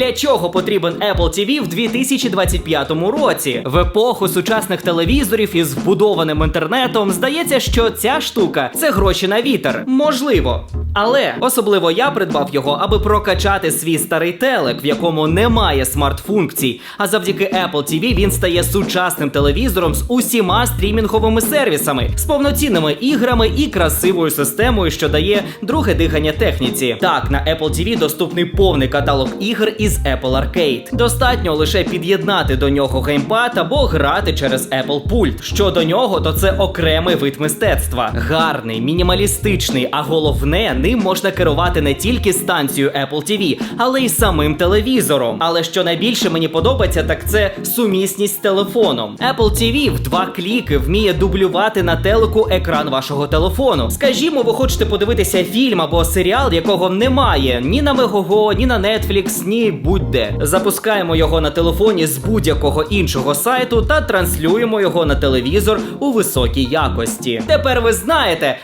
Для чого потрібен Apple TV в 2025 році? В епоху сучасних телевізорів із вбудованим інтернетом здається, що ця штука це гроші на вітер. Можливо. Але особливо я придбав його, аби прокачати свій старий телек, в якому немає смарт-функцій. А завдяки Apple TV він стає сучасним телевізором з усіма стрімінговими сервісами, з повноцінними іграми і красивою системою, що дає друге дихання техніці. Так, на Apple TV доступний повний каталог ігр із Apple Arcade. Достатньо лише під'єднати до нього геймпад або грати через Apple пульт. Що до нього, то це окремий вид мистецтва. Гарний, мінімалістичний, а головне, ним можна керувати не тільки станцією Apple TV, але й самим телевізором. Але що найбільше мені подобається, так це сумісність з телефоном. Apple TV в два кліки вміє дублювати на телеку екран вашого телефону. Скажімо, ви хочете подивитися фільм або серіал, якого немає ні на Мегого, ні на Netflix, ні будь-де. Запускаємо його на телефоні з будь-якого іншого сайту та транслюємо його на телевізор у високій якості. Тепер ви знаєте,